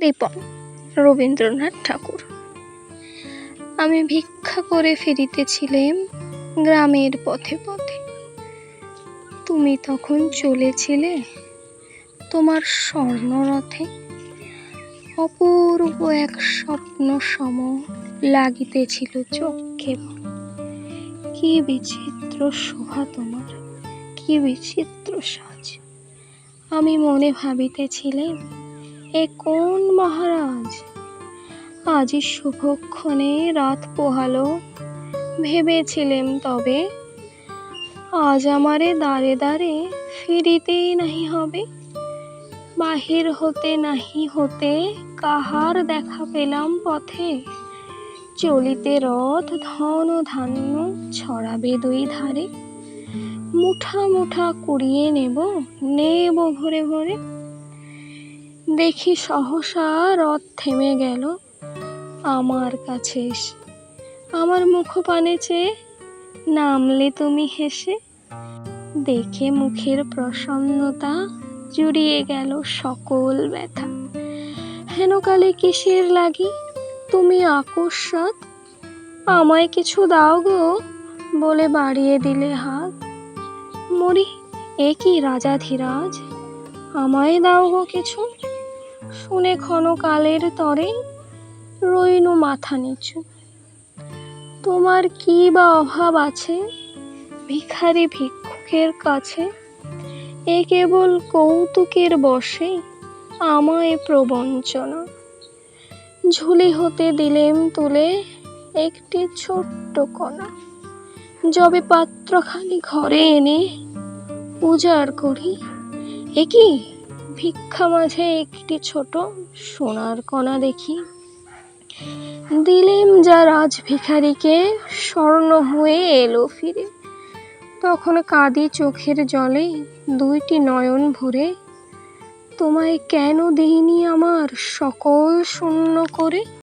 রিপন রবীন্দ্রনাথ ঠাকুর। আমি ভিক্ষা করে ফিরিতেছিলাম গ্রামের পথে পথে। তুমি তখন চলেছিলে তোমার স্বর্ণরথে। অপূর্ব এক স্বপ্ন সম লাগিতেছিল চক্ষে। কি বিচিত্র শোভা তোমার, কি বিচিত্র সাজ। আমি মনে ভাবিতেছিলাম এ কোন মহারাজ? আজি শুভক্ষণে রাত পোহালো। ভেবেছিলেম তবে আজ আমারে দাঁড়ে দাঁড়ে ফিরিতেই নাহি হবে। বাহির হতে নাহি হতে কাহার দেখা পেলাম পথে? চলিতে রথ ধন ধান্য ছড়াবে দুই ধারে। মুঠা মুঠা কুড়িয়ে নেব নেব ভরে ভরে। দেখি সহসা রথ থেমে গেল আমার কাছে এসে। আমার মুখপানে চেয়ে নামলে তুমি হেসে। দেখে মুখের প্রসন্নতা জুড়িয়ে গেল সকল ব্যথা। হেনকালে কিসের লাগি? তুমি আকস্মাত আমায় কিছু দাও গো বলে বাড়িয়ে দিলে হাত। মরি, এ কি রাজাধিরাজ? আমায় দাও গো কিছু। শুনে ক্ষণকালের তরে রইনু মাথা নিচু। তোমার কি বা অভাব আছে? ভিখারি ভিক্ষুকের কাছে? এ কেবল কৌতুকের বসে, আমায় প্রবঞ্চনা। ঝুলি হতে দিলেম তুলে একটি ছোট্ট কণা। যবে পাত্রখানি ঘরে এনে পূজার করি, এ কি? ভিক্ষা মাঝে একটি ছোট সোনার কণা দেখি। দিলেম যা রাজ ভিখারিকে স্বর্ণ হয়ে এলো ফিরে। তখন কাঁদি চোখের জলে দুইটি নয়ন ভরে। তোমায় কেন দিইনি আমার সকল শূন্য করে?